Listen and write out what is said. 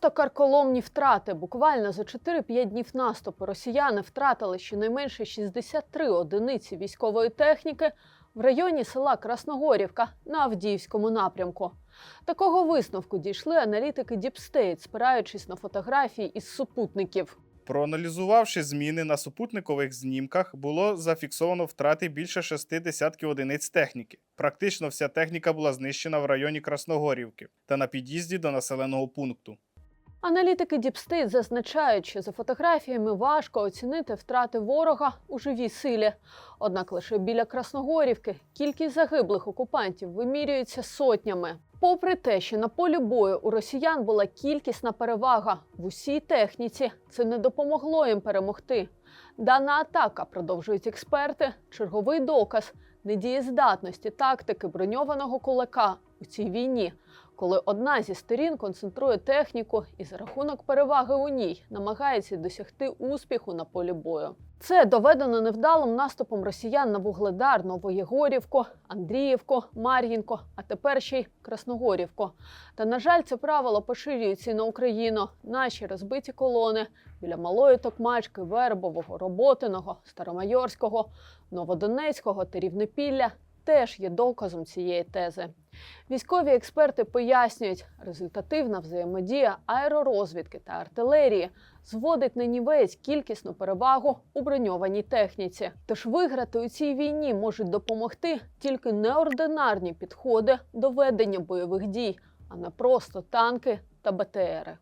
Просто карколомні втрати. Буквально за 4-5 днів наступу росіяни втратили щонайменше 63 одиниці військової техніки в районі села Красногорівка на Авдіївському напрямку. Такого висновку дійшли аналітики Діпстейт, спираючись на фотографії із супутників. Проаналізувавши зміни на супутникових знімках, було зафіксовано втрати більше шести десятків одиниць техніки. Практично вся техніка була знищена в районі Красногорівки та на під'їзді до населеного пункту. Аналітики Діпстейт зазначають, що за фотографіями важко оцінити втрати ворога у живій силі. Однак лише біля Красногорівки кількість загиблих окупантів вимірюється сотнями. Попри те, що на полі бою у росіян була кількісна перевага в усій техніці, це не допомогло їм перемогти. Дана атака, продовжують експерти, черговий доказ недієздатності тактики броньованого кулака у цій війні, коли одна зі сторін концентрує техніку і за рахунок переваги у ній намагається досягти успіху на полі бою. Це доведено невдалим наступом росіян на Вугледар, Новоєгорівку, Андріївку, Мар'їнко, а тепер ще й Красногорівку. Та на жаль, це правило поширюється і на Україну. Наші розбиті колони біля Малої Токмачки, Вербового, Роботиного, Старомайорського, Новодонецького та Рівнепілля теж є доказом цієї тези. Військові експерти пояснюють, результативна взаємодія аеророзвідки та артилерії зводить на нівець кількісну перевагу у броньованій техніці. Тож виграти у цій війні можуть допомогти тільки неординарні підходи до ведення бойових дій, а не просто танки та БТРи.